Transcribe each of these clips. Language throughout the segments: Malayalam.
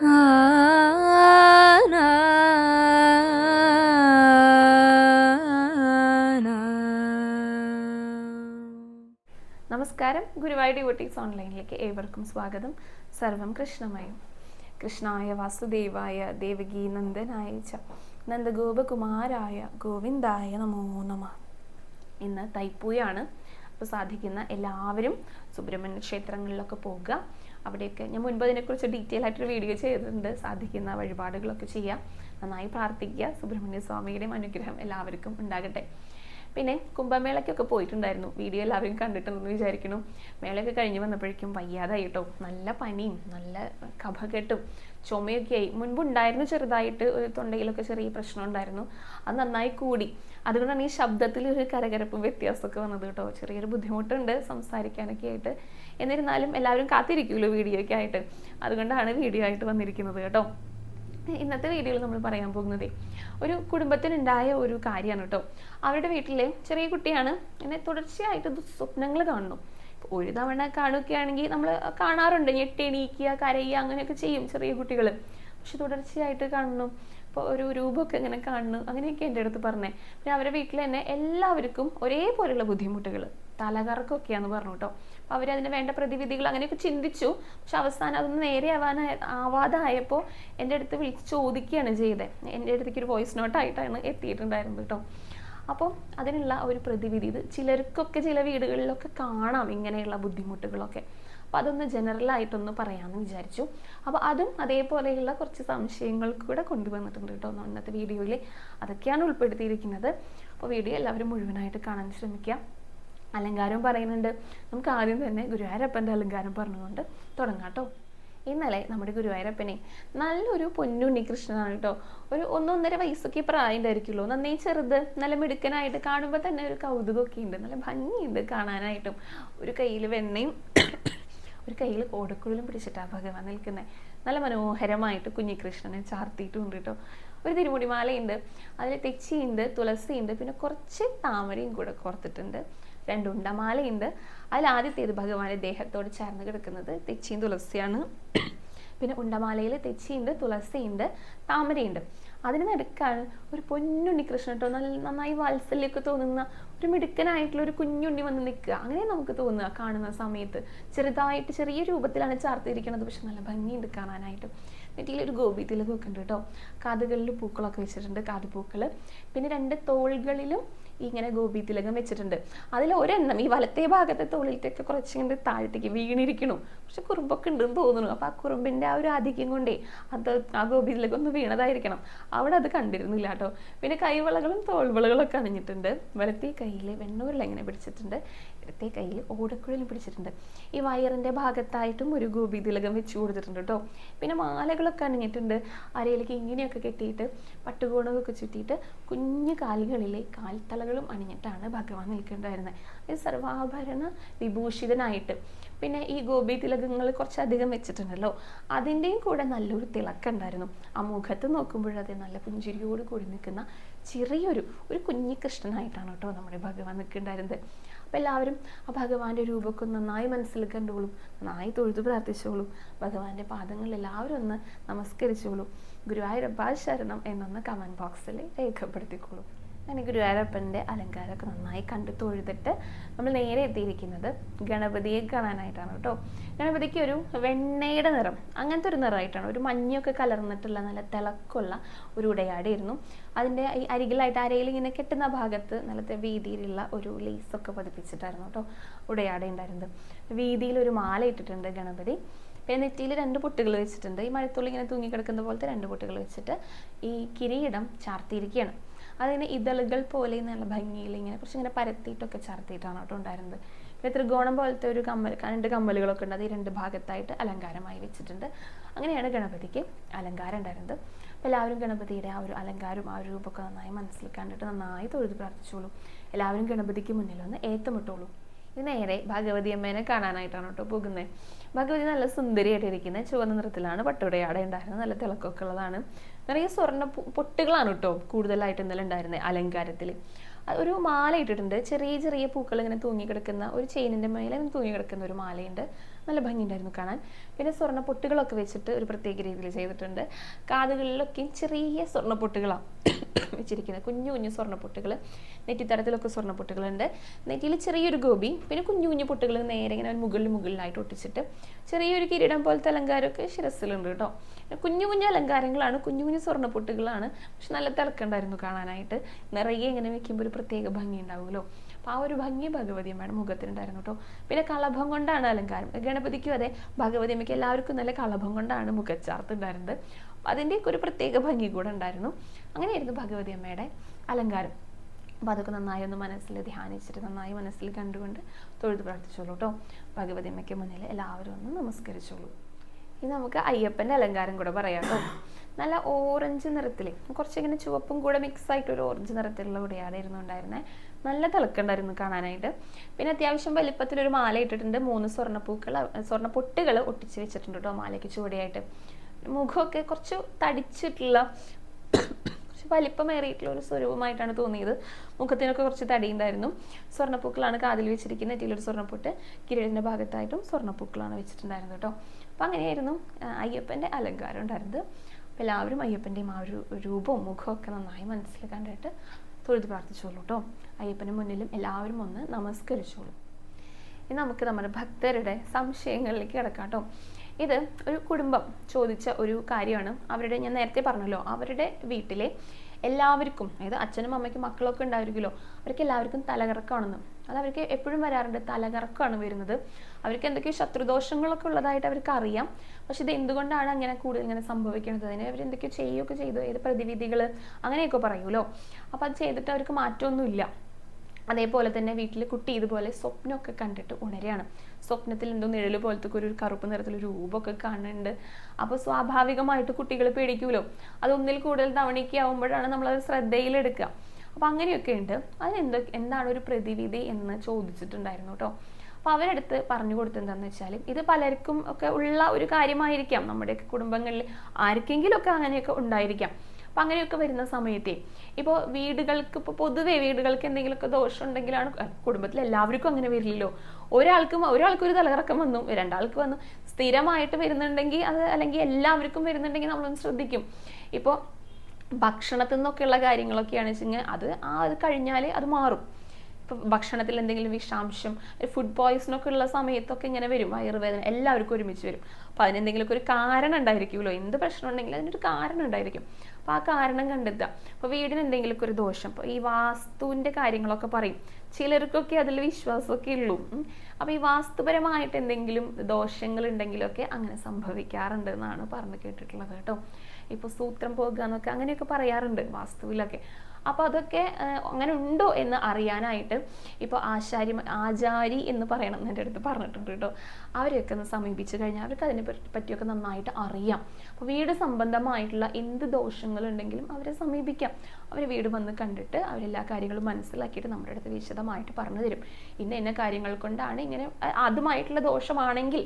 നമസ്കാരം. ഗുരുവായൂർ ഡിവോട്ടീസ് ഓൺലൈനിലേക്ക് ഏവർക്കും സ്വാഗതം. സർവം കൃഷ്ണമയം. കൃഷ്ണായ വാസുദേവായ ദേവകി നന്ദനായ ച. നന്ദഗോപകുമാരായ ഗോവിന്ദായ നമോ നമ. ഇന്ന് തൈപ്പൂയാണ് അപ്പോൾ സാധിക്കുന്ന എല്ലാവരും സുബ്രഹ്മണ്യ ക്ഷേത്രങ്ങളിലൊക്കെ പോകുക അവിടെയൊക്കെ. ഞാൻ മുൻപ് അതിനെക്കുറിച്ച് ഡീറ്റെയിൽ ആയിട്ടൊരു വീഡിയോ ചെയ്തിട്ടുണ്ട്. സാധിക്കുന്ന വഴിപാടുകളൊക്കെ ചെയ്യാം. നന്നായി പ്രാർത്ഥിക്കുക. സുബ്രഹ്മണ്യ സ്വാമിയുടെയും അനുഗ്രഹം എല്ലാവർക്കും ഉണ്ടാകട്ടെ. പിന്നെ കുംഭമേളയ്ക്കൊക്കെ പോയിട്ടുണ്ടായിരുന്നു. വീഡിയോ എല്ലാവരും കണ്ടിട്ടുണ്ടെന്ന് വിചാരിക്കുന്നു. മേളയൊക്കെ കഴിഞ്ഞ് വന്നപ്പോഴേക്കും വയ്യാതായി കേട്ടോ. നല്ല പനിയും നല്ല കഫക്കെട്ടും ചുമയൊക്കെ ആയി. മുൻപുണ്ടായിരുന്നു ചെറുതായിട്ട് ഒരു തൊണ്ടയിലൊക്കെ ചെറിയ പ്രശ്നം ഉണ്ടായിരുന്നു. അത് നന്നായി കൂടി. അതുകൊണ്ടാണ് ഈ ശബ്ദത്തിൽ ഒരു കരകരപ്പും വ്യത്യാസമൊക്കെ വന്നത് കേട്ടോ. ചെറിയൊരു ബുദ്ധിമുട്ടുണ്ട് സംസാരിക്കാനൊക്കെ ആയിട്ട്. എന്നിരുന്നാലും എല്ലാവരും കാത്തിരിക്കുമല്ലോ വീഡിയോയ്ക്ക് ആയിട്ട് അതുകൊണ്ടാണ് വീഡിയോ ആയിട്ട് വന്നിരിക്കുന്നത് കേട്ടോ. ഇന്നത്തെ വീഡിയോയിൽ നമ്മൾ പറയാൻ പോകുന്നത് ഒരു കുടുംബത്തിനുണ്ടായ ഒരു കാര്യമാണ് കേട്ടോ. അവരുടെ വീട്ടിലെ ചെറിയ കുട്ടിയാണ് എന്നെ തുടർച്ചയായിട്ട് സ്വപ്നങ്ങൾ കാണുന്നു. ഒരു തവണ കാണുകയാണെങ്കിൽ നമ്മൾ കാണാറുണ്ട് ഞെട്ടിണീക്കുക കരയുക അങ്ങനെയൊക്കെ ചെയ്യും ചെറിയ കുട്ടികൾ പക്ഷെ തുടർച്ചയായിട്ട് കാണുന്നു. ഇപ്പോൾ ഒരു രൂപമൊക്കെ ഇങ്ങനെ കാണുന്നു. അങ്ങനെയൊക്കെ എന്റെ അടുത്ത് പറഞ്ഞേ. പിന്നെ അവരുടെ വീട്ടിൽ തന്നെ എല്ലാവർക്കും ഒരേപോലെയുള്ള ബുദ്ധിമുട്ടുകൾ തലകറക്കമൊക്കെയാന്ന് പറഞ്ഞു കേട്ടോ. അപ്പോൾ അവരതിന് വേണ്ട പ്രതിവിധികൾ അങ്ങനെയൊക്കെ ചിന്തിച്ചു. പക്ഷെ അവസാനം അതൊന്ന് നേരെ ആവാനായ ആവാതായപ്പോൾ എന്റെ അടുത്ത് വിളിച്ച് ചോദിക്കുകയാണ് ചെയ്തത് എന്റെ അടുത്തേക്ക് ഒരു വോയിസ് നോട്ടായിട്ടാണ് എത്തിയിട്ടുണ്ടായിരുന്നത് കേട്ടോ. അപ്പോൾ അതിനുള്ള ഒരു പ്രതിവിധി ഇത് ചിലർക്കൊക്കെ ചില വീടുകളിലൊക്കെ കാണാം ഇങ്ങനെയുള്ള ബുദ്ധിമുട്ടുകളൊക്കെ. അപ്പോൾ അതൊന്ന് ജനറലായിട്ടൊന്ന് പറയാമെന്ന് വിചാരിച്ചു. അപ്പോൾ അതും അതേപോലെയുള്ള കുറച്ച് സംശയങ്ങൾ കൂടെ കൊണ്ടുവന്നിട്ടുണ്ട് കേട്ടോ ഇന്നത്തെ വീഡിയോയിൽ അതൊക്കെയാണ് ഉൾപ്പെടുത്തിയിരിക്കുന്നത്. അപ്പോൾ വീഡിയോ എല്ലാവരും മുഴുവനായിട്ട് കാണാൻ ശ്രമിക്കുക. അലങ്കാരം പറയുന്നുണ്ട്. നമുക്ക് ആദ്യം തന്നെ ഗുരുവായൂരപ്പന്റെ അലങ്കാരം പറഞ്ഞുകൊണ്ട് തുടങ്ങാം കേട്ടോ. ഇന്നലെ നമ്മുടെ ഗുരുവായൂരപ്പനെ നല്ലൊരു പൊന്നുണ്ണി കൃഷ്ണനാണ് കേട്ടോ. ഒരു ഒന്നൊന്നര വയസ്സൊക്കെ പ്രായം ഉണ്ടായിരിക്കുള്ളൂ നന്നേ ചെറുത് നല്ല മിടുക്കനായിട്ട് കാണുമ്പോൾ തന്നെ ഒരു കൗതുകമൊക്കെ ഉണ്ട്. നല്ല ഭംഗിയുണ്ട് കാണാനായിട്ടും. ഒരു കയ്യിൽ വെണ്ണയും ഒരു കയ്യിൽ ഓടക്കുഴലും പിടിച്ചിട്ടാണ് ഭഗവാൻ നിൽക്കുന്നത് നല്ല മനോഹരമായിട്ട് കുഞ്ഞികൃഷ്ണനെ ചാർത്തിയിട്ടുണ്ട് കേട്ടോ. ഒരു തിരുമുടിമാലയുണ്ട് അതിൽ തെച്ചിയുണ്ട് തുളസിയുണ്ട് പിന്നെ കുറച്ച് താമരയും കൂടെ കോർത്തിട്ടുണ്ട്. രണ്ട് ഉണ്ടമാലയുണ്ട് അതിൽ ആദ്യത്തേത് ഭഗവാന്റെ ദേഹത്തോട് ചേർന്ന് കിടക്കുന്നത് തെച്ചിയും തുളസിയാണ്. പിന്നെ ഉണ്ടമാലയിൽ തെച്ചിയുണ്ട് തുളസിയുണ്ട് താമരയുണ്ട്. അതിന് നടുക്കാണ് ഒരു പൊന്നുണ്ണി കൃഷ്ണൻ കേട്ടോ നല്ല നന്നായി വാത്സല്യമൊക്കെ തോന്നുന്ന ഒരു മിടുക്കനായിട്ടുള്ള ഒരു കുഞ്ഞുണ്ണി വന്ന് നിൽക്കുക. അങ്ങനെ നമുക്ക് തോന്നുക കാണുന്ന സമയത്ത് ചെറുതായിട്ട് ചെറിയ രൂപത്തിലാണ് ചാർത്തിയിരിക്കുന്നത് പക്ഷെ നല്ല ഭംഗിയുണ്ട് കാണാനായിട്ട്. നെറ്റിയിൽ ഒരു ഗോപി തിലക് ഉണ്ട് കേട്ടോ. കാതുകളിൽ പൂക്കളൊക്കെ വെച്ചിട്ടുണ്ട് കാതുപൂക്കൾ പിന്നെ രണ്ട് തോളുകളിലും ഇങ്ങനെ ഗോപി തിലകം വെച്ചിട്ടുണ്ട്. അതിൽ ഒരെണ്ണം ഈ വലത്തേ ഭാഗത്തെ തോളിലത്തേക്ക് കുറച്ചിങ്ങനെ താഴത്തേക്ക് വീണിരിക്കണു. പക്ഷെ കുറുമ്പൊക്കെ ഉണ്ടെന്ന് തോന്നുന്നു. അപ്പോൾ ആ കുറുമ്പിന്റെ ആ ഒരു ആധിക്യം കൊണ്ടേ അത് ആ ഗോപി തിലകം ഒന്ന് വീണതായിരിക്കണം. അവിടെ അത് കണ്ടിരുന്നില്ല കേട്ടോ. പിന്നെ കൈവളകളും തോൾവളകളൊക്കെ അണിഞ്ഞിട്ടുണ്ട്. വലത്തേ കയ്യിൽ വെണ്ണൂരിൽ എങ്ങനെ പിടിച്ചിട്ടുണ്ട്. ഇടത്തെ കയ്യിൽ ഓടക്കുഴലും പിടിച്ചിട്ടുണ്ട്. ഈ വയറിന്റെ ഭാഗത്തായിട്ടും ഒരു ഗോപി തിലകം വെച്ച് കൊടുത്തിട്ടുണ്ട് കേട്ടോ. പിന്നെ മാലകളൊക്കെ അണിഞ്ഞിട്ടുണ്ട്. അരയിലേക്ക് ഇങ്ങനെയൊക്കെ കെട്ടിയിട്ട് പട്ടുകോണൊക്കെ ചുറ്റിയിട്ട് കുഞ്ഞു കാലുകളിലെ കാൽത്തളകളും അണിഞ്ഞിട്ടാണ് ഭഗവാൻ നിൽക്കേണ്ടായിരുന്നത്. ഇത് സർവാഭരണ വിഭൂഷിതനായിട്ട്. പിന്നെ ഈ ഗോപി തിലകങ്ങൾ കുറച്ചധികം വെച്ചിട്ടുണ്ടല്ലോ. അതിന്റെയും കൂടെ നല്ലൊരു തിളക്കുണ്ടായിരുന്നു ആ മുഖത്ത് നോക്കുമ്പോഴത് നല്ല പുഞ്ചിരിയോട് കൂടി നിൽക്കുന്ന ചെറിയൊരു ഒരു കുഞ്ഞി കൃഷ്ണനായിട്ടാണ് കേട്ടോ നമ്മുടെ ഭഗവാൻ നിൽക്കേണ്ടായിരുന്നത്. അപ്പം എല്ലാവരും ആ ഭഗവാന്റെ രൂപമൊക്കെ നന്നായി മനസ്സിൽ നന്നായി തൊഴുതു പ്രാർത്ഥിച്ചോളും ഭഗവാന്റെ പാദങ്ങളിൽ എല്ലാവരും ഒന്ന് നമസ്കരിച്ചോളും. ഗുരുവായൂരപ്പ ശരണം എന്നൊന്ന് കമന്റ് ബോക്സിൽ രേഖപ്പെടുത്തിക്കോളും. അങ്ങനെ ഗുരുവായൂരപ്പന്റെ അലങ്കാരമൊക്കെ നന്നായി കണ്ടു തൊഴുതിട്ട് നമ്മൾ നേരെ എത്തിയിരിക്കുന്നത് ഗണപതിയെ കാണാനായിട്ടാണ് കേട്ടോ. ഗണപതിക്ക് ഒരു വെണ്ണയുടെ നിറം അങ്ങനത്തെ ഒരു നിറമായിട്ടാണ്. ഒരു മഞ്ഞൊക്കെ കലർന്നിട്ടുള്ള നല്ല തിളക്കമുള്ള ഒരു ഉടയാടിയിരുന്നു. അതിന്റെ ഈ അരികിലായിട്ട് അരയിൽ ഇങ്ങനെ കെട്ടുന്ന ഭാഗത്ത് നല്ല വീതിയിലുള്ള ഒരു ലേസൊക്കെ പതിപ്പിച്ചിട്ടായിരുന്നു കേട്ടോ ഉടയാട ഉണ്ടായിരുന്നത്. വീതിയിൽ ഒരു മാല ഇട്ടിട്ടുണ്ട് ഗണപതി. പിന്നെ നെറ്റിയിൽ രണ്ട് പൊട്ടുകൾ വെച്ചിട്ടുണ്ട്. ഈ മഴത്തുള്ളി ഇങ്ങനെ തൂങ്ങിക്കിടക്കുന്ന പോലത്തെ രണ്ട് പൊട്ടുകൾ വെച്ചിട്ട് ഈ കിരീടം ചാർത്തിയിരിക്കുകയാണ്. അതിന് ഇതളുകൾ പോലെ നല്ല ഭംഗിയിൽ ഇങ്ങനെ കുറച്ച് ഇങ്ങനെ പരത്തിയിട്ടൊക്കെ ചർത്തിയിട്ടാണ് കേട്ടോ ഉണ്ടായിരുന്നത്. പിന്നെ ത്രികോണം പോലത്തെ ഒരു കമ്മൽ രണ്ട് കമ്മലുകളൊക്കെ ഉണ്ട്. അത് ഈ രണ്ട് ഭാഗത്തായിട്ട് അലങ്കാരമായി വെച്ചിട്ടുണ്ട്. അങ്ങനെയാണ് ഗണപതിക്ക് അലങ്കാരം ഉണ്ടായിരുന്നത്. അപ്പോൾ എല്ലാവരും ഗണപതിയുടെ ആ ഒരു അലങ്കാരം ആ ഒരു രൂപമൊക്കെ നന്നായി മനസ്സിൽ കണ്ടിട്ട് നന്നായി തൊഴുത് പ്രാർത്ഥിച്ചോളൂ. എല്ലാവരും ഗണപതിക്ക് മുന്നിൽ വന്ന് ഏത്തമിട്ടോളൂ. ഇത് നേരെ ഭഗവതി അമ്മേനെ കാണാനായിട്ടാണ് കേട്ടോ പോകുന്നത്. ഭഗവതി നല്ല സുന്ദരിയായിട്ടിരിക്കുന്നത് ചുവന്ന നിറത്തിലാണ് പട്ടുടയാടെ ഉണ്ടായിരുന്നത്. നല്ല തിളക്കമൊക്കെ ഉള്ളതാണ്. നിറയെ സ്വർണ പൊട്ടുകളാണ് കേട്ടോ കൂടുതലായിട്ട് ഇന്നലെ ഉണ്ടായിരുന്നത് അലങ്കാരത്തിൽ ഒരു മാല ഇട്ടിട്ടുണ്ട്. ചെറിയ ചെറിയ പൂക്കൾ ഇങ്ങനെ തൂങ്ങി കിടക്കുന്ന ഒരു ചെയിനിന്റെ മേലെ തൂങ്ങിക്കിടക്കുന്ന ഒരു മാലയുണ്ട്. നല്ല ഭംഗിയുണ്ടായിരുന്നു കാണാൻ. പിന്നെ സ്വർണ പൊട്ടുകളൊക്കെ വെച്ചിട്ട് ഒരു പ്രത്യേക രീതിയിൽ ചെയ്തിട്ടുണ്ട്. കാതുകളിലൊക്കെയും ചെറിയ സ്വർണ പൊട്ടുകളാണ് വെച്ചിരിക്കുന്നത്. കുഞ്ഞു കുഞ്ഞു സ്വർണ പൊട്ടുകൾ നെറ്റിത്തടത്തിലൊക്കെ സ്വർണ പൊട്ടുകളുണ്ട്. നെറ്റിയിൽ ചെറിയൊരു ഗോപി പിന്നെ കുഞ്ഞു കുഞ്ഞു പൊട്ടുകൾ നേരെ ഇങ്ങനെ മുകളിൽ മുകളിലായിട്ട് ഒട്ടിച്ചിട്ട് ചെറിയൊരു കിരീടം പോലത്തെ അലങ്കാരമൊക്കെ ശിരസിലുണ്ട് കേട്ടോ. കുഞ്ഞു കുഞ്ഞു അലങ്കാരങ്ങളാണ് കുഞ്ഞു കുഞ്ഞു സ്വർണ പൊട്ടുകളാണ്. പക്ഷെ നല്ല തിളക്കുണ്ടായിരുന്നു കാണാനായിട്ട്. നിറയെ ഇങ്ങനെ വെക്കുമ്പോൾ ഒരു പ്രത്യേക ഭംഗി ഉണ്ടാവുമല്ലോ. അപ്പോൾ ആ ഒരു ഭംഗി ഭഗവതിയമ്മയുടെ മുഖത്തിനുണ്ടായിരുന്നു കേട്ടോ. പിന്നെ കളഭം കൊണ്ടാണ് അലങ്കാരം. ഗണപതിക്കും അതെ ഭഗവതി അമ്മയ്ക്ക് എല്ലാവർക്കും നല്ല കളഭം കൊണ്ടാണ് മുഖച്ചാർത്തുണ്ടായിരുന്നത്. അതിന്റെയൊക്കെ ഒരു പ്രത്യേക ഭംഗി കൂടെ ഉണ്ടായിരുന്നു. അങ്ങനെയായിരുന്നു ഭഗവതി അമ്മയുടെ അലങ്കാരം. അപ്പോൾ അതൊക്കെ നന്നായി ഒന്ന് മനസ്സിൽ ധ്യാനിച്ചിട്ട് നന്നായി മനസ്സിൽ കണ്ടുകൊണ്ട് തൊഴുത് പ്രാർത്ഥിച്ചോളൂ കേട്ടോ. ഭഗവതി അമ്മയ്ക്ക് മുന്നിൽ എല്ലാവരും ഒന്ന് നമസ്കരിച്ചോളൂ. ഇനി നമുക്ക് അയ്യപ്പന്റെ അലങ്കാരം കൂടെ പറയാം കേട്ടോ. നല്ല ഓറഞ്ച് നിറത്തിൽ കുറച്ചിങ്ങനെ ചുവപ്പും കൂടെ മിക്സ് ആയിട്ട് ഒരു ഓറഞ്ച് നിറത്തിലുള്ള ഉടയാടായിരുന്നു ഉണ്ടായിരുന്നത് നല്ല തിളക്കുണ്ടായിരുന്നു കാണാനായിട്ട്. പിന്നെ അത്യാവശ്യം വലിപ്പത്തിലൊരു മാല ഇട്ടിട്ടുണ്ട്. മൂന്ന് സ്വർണപ്പൂക്കൾ സ്വർണ പൊട്ടുകൾ ഒട്ടിച്ച് വെച്ചിട്ടുണ്ട് കേട്ടോ മാലയ്ക്ക് ചുവടിയായിട്ട്. മുഖമൊക്കെ കുറച്ച് തടിച്ചിട്ടുള്ള കുറച്ച് വലിപ്പമേറിയിട്ടുള്ള ഒരു സ്വരൂപമായിട്ടാണ് തോന്നിയത്. മുഖത്തിനൊക്കെ കുറച്ച് തടിയുണ്ടായിരുന്നു. സ്വർണപ്പൂക്കളാണ് കാതിൽ വെച്ചിരിക്കുന്നത് നെറ്റിയിലൊരു സ്വർണപ്പൂട്ട് കിരീടിന്റെ ഭാഗത്തായിട്ടും സ്വർണപ്പൂക്കളാണ് വെച്ചിട്ടുണ്ടായിരുന്നത് കേട്ടോ അപ്പം അങ്ങനെയായിരുന്നു അയ്യപ്പന്റെ അലങ്കാരം ഉണ്ടായിരുന്നത്. എല്ലാവരും അയ്യപ്പന്റെയും ആ ഒരു രൂപവും മുഖമൊക്കെ നന്നായി മനസ്സിൽ കണ്ടിട്ട് തൊഴുത് പ്രാർത്ഥിച്ചോളൂ കേട്ടോ അയ്യപ്പന്റെ മുന്നിലും എല്ലാവരും ഒന്ന് നമസ്കരിച്ചോളൂ. ഇനി നമുക്ക് നമ്മുടെ ഭക്തരുടെ സംശയങ്ങളിലേക്ക് കിടക്കാം കേട്ടോ ഇത് ഒരു കുടുംബം ചോദിച്ച ഒരു കാര്യമാണ്. അവരുടെ ഞാൻ നേരത്തെ പറഞ്ഞല്ലോ അവരുടെ വീട്ടിലെ എല്ലാവർക്കും അതായത് അച്ഛനും അമ്മയ്ക്കും മക്കളൊക്കെ ഉണ്ടായിരിക്കുമല്ലോ അവർക്ക് എല്ലാവർക്കും തലകറക്കമാണെന്ന് അത് അവർക്ക് എപ്പോഴും വരാറുണ്ട്. തലകറക്കമാണ് വരുന്നത്. അവർക്ക് എന്തൊക്കെയോ ശത്രുദോഷങ്ങളൊക്കെ ഉള്ളതായിട്ട് അവർക്ക് അറിയാം പക്ഷെ ഇത് എന്തുകൊണ്ടാണ് അങ്ങനെ കൂടുതൽ ഇങ്ങനെ സംഭവിക്കുന്നത്? അതിന് അവർ എന്തൊക്കെയോ ചെയ്യുകയൊക്കെ ചെയ്തു. ഏത് പ്രതിവിധികൾ അങ്ങനെയൊക്കെ പറയുമല്ലോ. അപ്പം അത് ചെയ്തിട്ട് അവർക്ക് മാറ്റമൊന്നുമില്ല. അതേപോലെ തന്നെ വീട്ടിൽ കുട്ടി ഇതുപോലെ സ്വപ്നമൊക്കെ കണ്ടിട്ട് ഉണരുകയാണ്. സ്വപ്നത്തിൽ എന്തോ നിഴൽ പോലത്തെ ഒരു കറുപ്പ് നിറത്തിലൊരു രൂപമൊക്കെ കാണുന്നുണ്ട്. അപ്പോൾ സ്വാഭാവികമായിട്ട് കുട്ടികൾ പേടിക്കുമല്ലോ അതൊന്നിൽ കൂടുതൽ തവണയ്ക്ക് ആവുമ്പോഴാണ് നമ്മളത് ശ്രദ്ധയിലെടുക്കുക. അപ്പോൾ അങ്ങനെയൊക്കെ ഉണ്ട്. അതിനെന്തോ എന്താണ് ഒരു പ്രതിവിധി എന്ന് ചോദിച്ചിട്ടുണ്ടായിരുന്നു കേട്ടോ അപ്പോൾ അവരെടുത്ത് പറഞ്ഞു കൊടുത്തെന്താന്ന് വെച്ചാൽ ഇത് പലർക്കും ഒക്കെ ഉള്ള ഒരു കാര്യമായിരിക്കാം. നമ്മുടെയൊക്കെ കുടുംബങ്ങളിൽ ആർക്കെങ്കിലുമൊക്കെ അങ്ങനെയൊക്കെ ഉണ്ടായിരിക്കാം. അപ്പം അങ്ങനെയൊക്കെ വരുന്ന സമയത്തെ ഇപ്പോൾ വീടുകൾക്ക് ഇപ്പോൾ പൊതുവേ വീടുകൾക്ക് എന്തെങ്കിലുമൊക്കെ ദോഷം ഉണ്ടെങ്കിലാണ് കുടുംബത്തിൽ എല്ലാവർക്കും അങ്ങനെ വരില്ലല്ലോ. ഒരാൾക്കും ഒരാൾക്ക് ഒരു തലകറക്കം വന്നു രണ്ടാൾക്ക് വന്നു. സ്ഥിരമായിട്ട് വരുന്നുണ്ടെങ്കിൽ അത് അല്ലെങ്കിൽ എല്ലാവർക്കും വരുന്നുണ്ടെങ്കിൽ നമ്മളൊന്ന് ശ്രദ്ധിക്കും. ഇപ്പോൾ ഭക്ഷണത്തിൽ നിന്നൊക്കെയുള്ള കാര്യങ്ങളൊക്കെയാണ് വെച്ചെങ്കിൽ അത് ആ അത് കഴിഞ്ഞാൽ അത് മാറും. ഇപ്പം ഭക്ഷണത്തിൽ എന്തെങ്കിലും വിഷാംശം ഫുഡ് പോയ്സൺ ഉള്ള സമയത്തൊക്കെ ഇങ്ങനെ വരും വയറുവേദന എല്ലാവർക്കും ഒരുമിച്ച് വരും. അപ്പോൾ അതിനെന്തെങ്കിലുമൊക്കെ ഒരു കാരണം ഉണ്ടായിരിക്കുമല്ലോ. എന്ത് പ്രശ്നം ഉണ്ടെങ്കിലും അതിനൊരു കാരണം ഉണ്ടായിരിക്കും. അപ്പോൾ ആ കാരണം കണ്ടെത്തുക. അപ്പോൾ വീടിന് എന്തെങ്കിലുമൊക്കെ ഒരു ദോഷം അപ്പോൾ ഈ വാസ്തുവിന്റെ കാര്യങ്ങളൊക്കെ പറയും. ചിലർക്കൊക്കെ അതിൽ വിശ്വാസമൊക്കെ ഉള്ളൂ. അപ്പോൾ ഈ വാസ്തുപരമായിട്ട് എന്തെങ്കിലും ദോഷങ്ങൾ ഉണ്ടെങ്കിലൊക്കെ അങ്ങനെ സംഭവിക്കാറുണ്ട് എന്നാണ് പറഞ്ഞു കേട്ടിട്ടുള്ളത് കേട്ടോ. ഇപ്പോൾ സൂത്രം പോകുക എന്നൊക്കെ അങ്ങനെയൊക്കെ പറയാറുണ്ട് വാസ്തുവിലൊക്കെ. അപ്പോൾ അതൊക്കെ അങ്ങനെ ഉണ്ടോ എന്ന് അറിയാനായിട്ട് ഇപ്പോൾ ആശാരി ആചാരി എന്ന് പറയണം എന്റെ അടുത്ത് പറഞ്ഞിട്ടുണ്ട് കേട്ടോ. അവരെയൊക്കെ ഒന്ന് സമീപിച്ചു കഴിഞ്ഞാൽ അവർക്ക് അതിനെ പറ്റിയൊക്കെ നന്നായിട്ട് അറിയാം. അപ്പോൾ വീട് സംബന്ധമായിട്ടുള്ള എന്ത് ദോഷങ്ങളുണ്ടെങ്കിലും അവരെ സമീപിക്കാം. അവർ വീട് വന്ന് കണ്ടിട്ട് അവരെല്ലാ കാര്യങ്ങളും മനസ്സിലാക്കിയിട്ട് നമ്മുടെ അടുത്ത് വിശദമായിട്ട് പറഞ്ഞു തരും. ഇന്ന ഇന്ന കാര്യങ്ങൾ കൊണ്ടാണ് ഇങ്ങനെ അതുമായിട്ടുള്ള ദോഷമാണെങ്കിൽ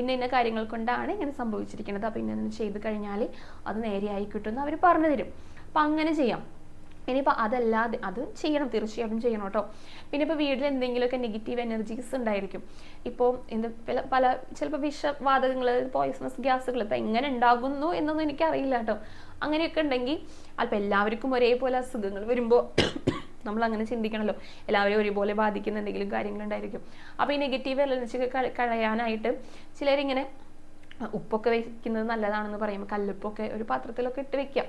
ഇന്ന ഇന്ന കാര്യങ്ങൾ കൊണ്ടാണ് ഇങ്ങനെ സംഭവിച്ചിരിക്കുന്നത്. അപ്പോൾ ഇന്ന ചെയ്ത് കഴിഞ്ഞാൽ അത് നേരെയായി കിട്ടുമെന്ന് അവർ പറഞ്ഞു തരും അപ്പം അങ്ങനെ ചെയ്യാം. ഇനിയിപ്പോൾ അതല്ലാതെ അത് ചെയ്യണം. തീർച്ചയായിട്ടും ചെയ്യണം കേട്ടോ. പിന്നെ ഇപ്പോൾ വീട്ടിൽ എന്തെങ്കിലുമൊക്കെ നെഗറ്റീവ് എനർജീസ് ഉണ്ടായിരിക്കും. ഇപ്പോൾ എന്ത് പല ചിലപ്പോൾ വിഷവാതകങ്ങൾ പോയിസണസ് ഗ്യാസുകൾ ഇപ്പം എങ്ങനെ ഉണ്ടാകുന്നു എന്നൊന്നും എനിക്കറിയില്ല കേട്ടോ. അങ്ങനെയൊക്കെ ഉണ്ടെങ്കിൽ അല്പം എല്ലാവർക്കും ഒരേപോലെ അസുഖങ്ങൾ വരുമ്പോൾ നമ്മൾ അങ്ങനെ ചിന്തിക്കണമല്ലോ എല്ലാവരെയും ഒരുപോലെ ബാധിക്കുന്ന എന്തെങ്കിലും കാര്യങ്ങളുണ്ടായിരിക്കും. അപ്പോൾ ഈ നെഗറ്റീവ് എനർജി കളയാനായിട്ട് ചിലരിങ്ങനെ ഉപ്പൊക്കെ വെക്കുന്നത് നല്ലതാണെന്ന് പറയും കല്ലുപ്പൊക്കെ ഒരു പാത്രത്തിലൊക്കെ ഇട്ട് വെക്കുക.